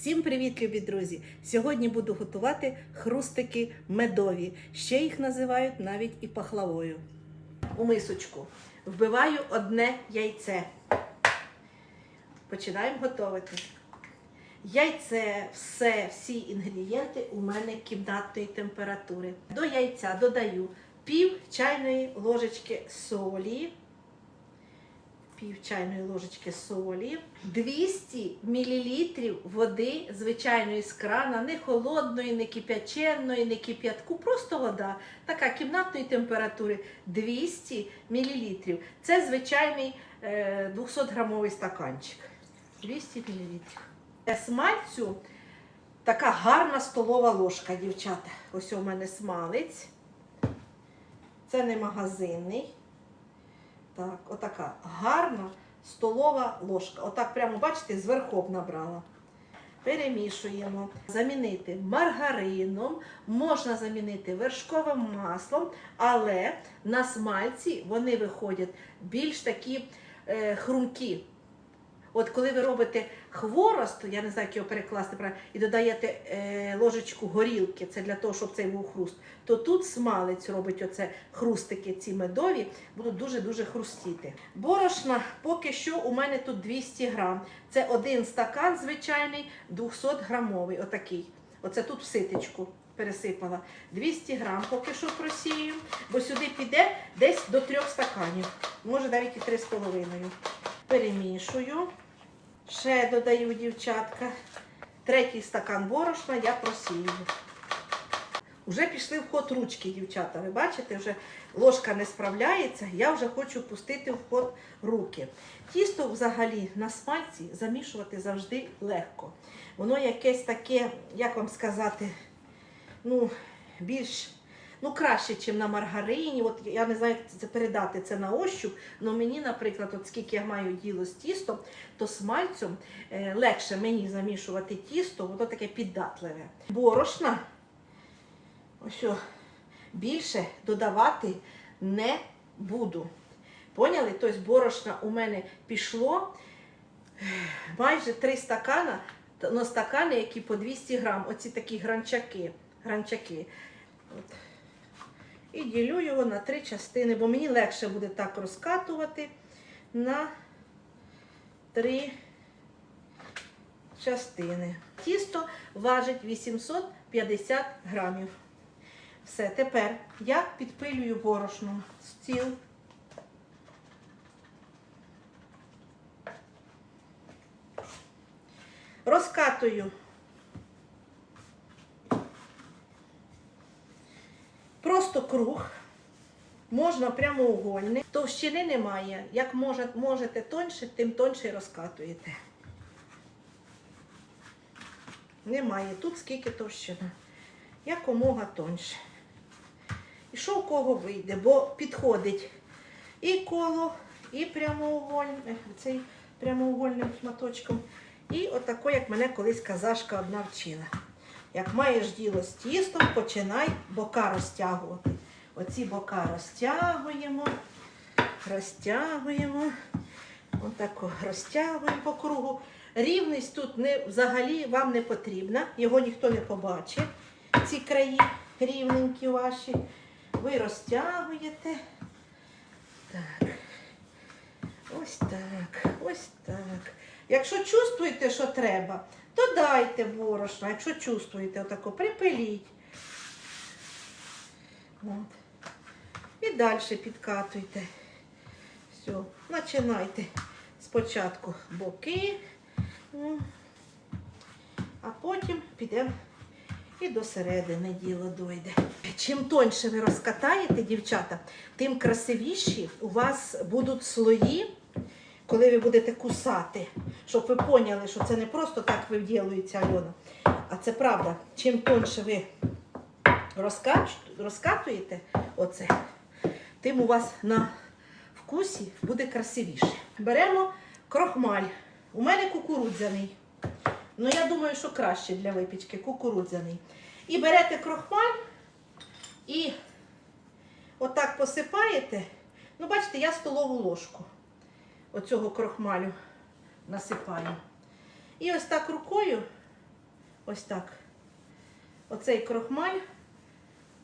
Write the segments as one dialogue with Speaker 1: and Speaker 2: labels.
Speaker 1: Всім привіт, любі друзі! Сьогодні буду готувати хрустики медові. Ще їх називають навіть і пахлавою. У мисочку вбиваю одне яйце. Починаємо готувати. Яйце, все, всі інгредієнти у мене кімнатної температури. До яйця додаю пів чайної ложечки солі, пів чайної ложечки солі, 200 мл води звичайної з крана, не холодної, не кип'яченої, не кип'ятку, просто вода. Така кімнатної температури 200 мл. Це звичайний е, 200-грамовий стаканчик. 200 мл. Смальцю така гарна столова ложка, дівчата. Ось у мене смалець. Це не магазинний. Так, отака гарна столова ложка. Отак прямо, бачите, зверху набрала. Перемішуємо. Замінити маргарином, можна замінити вершковим маслом, але на смальці вони виходять більш такі е, хрумкі. От коли ви робите хворост, я не знаю, як його перекласти і додаєте е, ложечку горілки, це для того, щоб цей був хруст, то тут смалець робить оце хрустики, ці медові, будуть дуже-дуже хрустіти. Борошна поки що у мене тут 200 грам. Це один стакан звичайний, 200 грамовий, отакий. Оце тут в ситечку пересипала. 200 грам поки що просію, бо сюди піде десь до трьох стаканів, може навіть і 3,5. Перемішую. Ще додаю, дівчатка. Третій стакан борошна я просію. Уже пішли в ход ручки, дівчата. Ви бачите, вже ложка не справляється, я вже хочу пустити в ход руки. Тісто взагалі на смальці замішувати завжди легко. Воно якесь таке, як вам сказати, ну, більш ну, краще, ніж на маргарині. От я не знаю, як це передати це на ощуп, але мені, наприклад, от скільки я маю діло з тістом, то смальцем е, легше мені замішувати тісто, воно таке піддатливе. Борошна ось більше додавати не буду. Поняли? Тобто борошна у мене пішло майже 3 стакана, но стакани, які по 200 грам, оці такі гранчаки. гранчаки. От. І ділю його на три частини, бо мені легше буде так розкатувати на три частини. Тісто важить 850 грамів. Все, тепер я підпилюю борошном стіл. Розкатую просто круг, можна прямоугольний. Товщини немає. Як можете тоньше, тим тоньше розкатуєте. Немає. Тут скільки товщина. Якомога тоньше. І що у кого вийде, бо підходить і коло, і прямоугольне, цей прямоугольним шматочком. І отако, як мене колись казашка одна вчила. Як маєш діло з тістом, починай бока розтягувати. Оці бока розтягуємо, розтягуємо, отако розтягуємо по кругу. Рівність тут не, взагалі вам не потрібна, його ніхто не побачить. Ці краї рівненькі ваші. Ви розтягуєте. Так. Ось так, ось так. Якщо чувствуєте, що треба, додайте борошна, якщо чувствуєте, отако, припиліть. От. І далі підкатуйте. Все, починайте спочатку боки, а потім підемо і до середини діло дойде. Чим тоньше ви розкатаєте, дівчата, тим красивіші у вас будуть слої, коли ви будете кусати, щоб ви поняли, що це не просто так вивділується Альона, а це правда. Чим тоньше ви розкатуєте оце, тим у вас на вкусі буде красивіше. Беремо крохмаль. У мене кукурудзяний. Ну, я думаю, що краще для випічки кукурудзяний. І берете крохмаль і отак посипаєте. Ну, бачите, я столову ложку оцього крохмалю насипаю. І ось так рукою ось так. Оцей крохмаль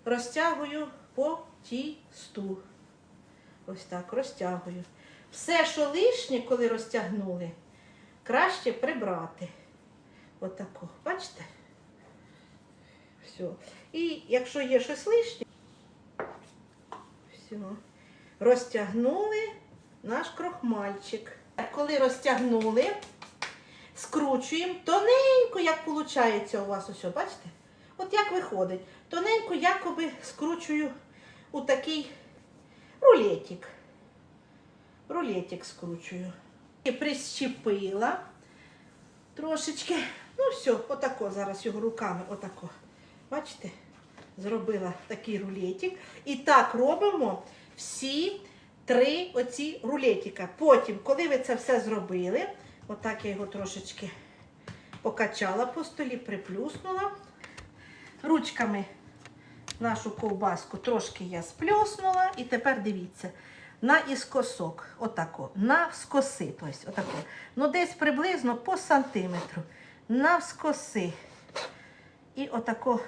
Speaker 1: розтягую по тісту. Ось так, розтягую. Все, що лишнє, коли розтягнули, краще прибрати. Отако. Бачите? Все. І якщо є щось лишнє, все. Розтягнули наш крохмальчик. Коли розтягнули, скручуємо тоненько, як виходить у вас усе, бачите? От як виходить. Тоненько якоби скручую у такий рулетик. Рулетик скручую. І прищепила трошечки. Ну все, отако зараз його руками, отако. Бачите? Зробила такий рулетик. І так робимо всі три оці рулетика. Потім, коли ви це все зробили, отак я його трошечки покачала по столі, приплюснула. Ручками нашу ковбаску трошки я сплюснула. І тепер дивіться, на іскосок, отако, навскоси, тобто отако. Ну десь приблизно по сантиметру. Навскоси. І отако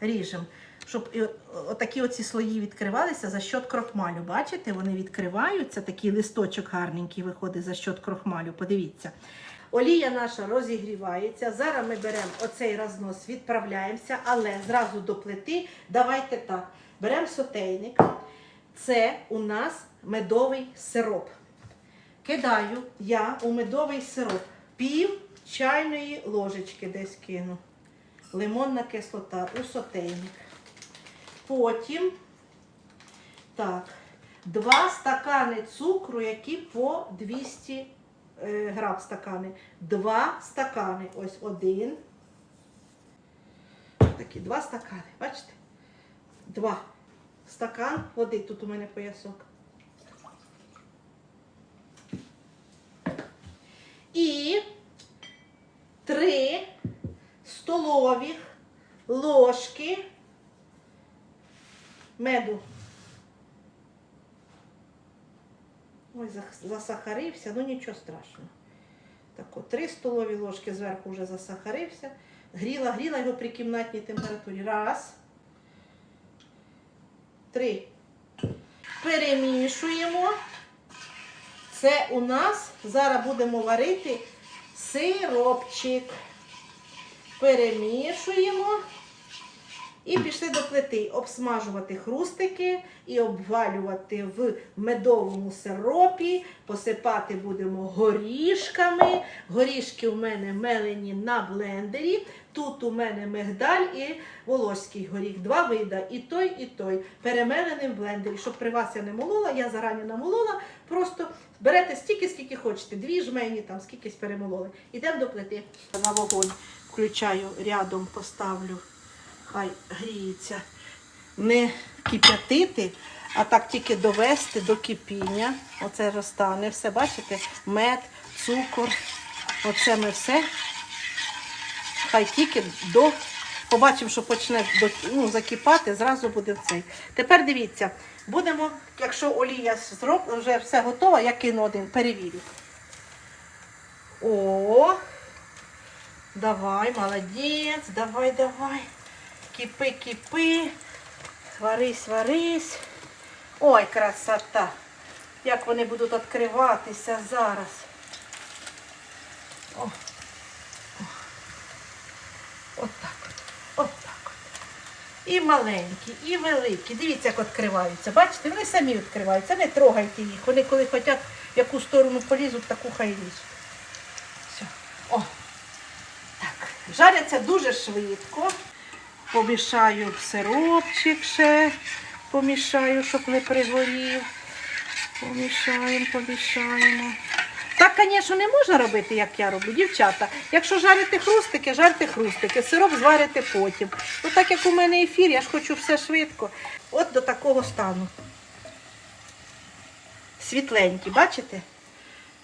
Speaker 1: ріжемо. Щоб отакі оці слої відкривалися за счет крохмалю. Бачите, вони відкриваються, такий листочок гарненький виходить за счет крохмалю. Подивіться. Олія наша розігрівається. Зараз ми беремо оцей рознос, відправляємося, але зразу до плити. Давайте так. Беремо сотейник. Це у нас медовий сироп. Кидаю я у медовий сироп пів чайної ложечки десь кину. Лимонна кислота у сотейник. Потім так, два стакани цукру, які по 200 е, грам стакани. Два стакани. Ось один. Такі два стакани. Бачите? Два. Стакан води. Тут у мене поясок. І три столові ложки меду. Ой, засахарився, ну нічого страшного. Так от, три столові ложки зверху вже засахарився. Гріла, гріла його при кімнатній температурі. Раз. Три. Перемішуємо. Це у нас зараз будемо варити сиропчик. Перемішуємо. І пішли до плити обсмажувати хрустики і обвалювати в медовому сиропі. Посипати будемо горішками. Горішки у мене мелені на блендері. Тут у мене мигдаль і волоський горіх. Два вида. І той, і той. Перемелений в блендері. Щоб при вас я не молола, я зарані намолола. Просто берете стільки, скільки хочете. Дві жмені, там скількись перемололи. Ідемо до плити. На вогонь включаю рядом, поставлю хай гріється. Не кип'ятити, а так тільки довести до кипіння. Оце розтане все, бачите? Мед, цукор. Оце ми все. Хай тільки до. Побачимо, що почне ну, закипати, зразу буде цей. Тепер дивіться, будемо, якщо олія зроб, вже все готово, я кину один, перевірю. О, давай, молодець, давай, давай. Кипи, кипи. Варись, варись. Ой, красота. Як вони будуть відкриватися зараз. О. Так. От так от. І маленькі, і великі. Дивіться, як відкриваються. Бачите, вони самі відкриваються. Не трогайте їх. Вони коли хочуть в яку сторону полізуть, таку хай лізуть. Все. О. Так. Жаряться дуже швидко. Помішаю сиропчик ще, помішаю, щоб не пригорів. Помішаємо, помішаємо. Так, звісно, не можна робити, як я роблю, дівчата. Якщо жарите хрустики, жарте хрустики, сироп зварите потім. Ну так як у мене ефір, я ж хочу все швидко. От до такого стану. Світленькі, бачите?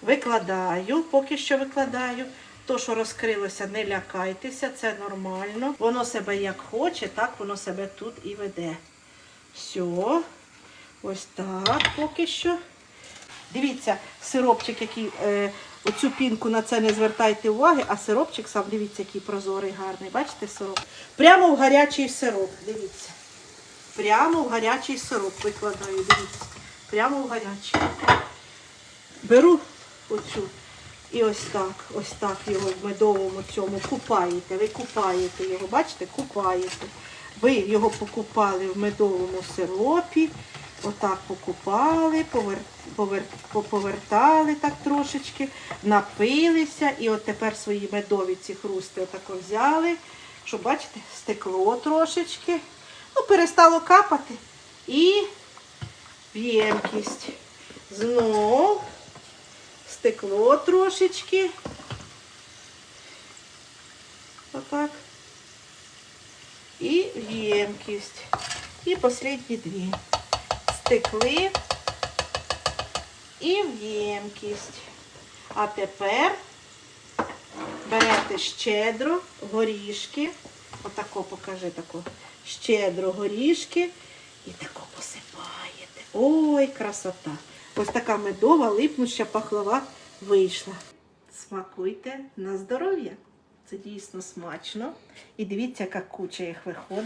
Speaker 1: Викладаю, поки що викладаю. То, що розкрилося, не лякайтеся, це нормально. Воно себе як хоче, так воно себе тут і веде. Все. Ось так поки що. Дивіться, сиропчик, який е, Оцю пінку на це не звертайте уваги, а сиропчик сам, дивіться, який прозорий, гарний. Бачите сироп? Прямо в гарячий сироп, дивіться. Прямо в гарячий сироп викладаю, дивіться. Прямо в гарячий. Беру оцю і ось так, ось так його в медовому цьому купаєте. Ви купаєте його, бачите, купаєте. Ви його покупали в медовому сиропі. Отак покупали, повер... Повер... поповертали так трошечки, напилися. І от тепер свої медові ці хрусти отако взяли. Щоб, бачите, стекло трошечки. Ну, перестало капати. І в ємкість. Стекло трошечки. Отак. І ємкість. І останні дві. Стекли і в ємкість. А тепер берете щедро горішки. Отако покажи тако. Щедро горішки і тако посипаєте. Ой, красота! Ось така медова липнуща пахлава вийшла. Смакуйте на здоров'я. Це дійсно смачно. І дивіться, яка куча їх виходить.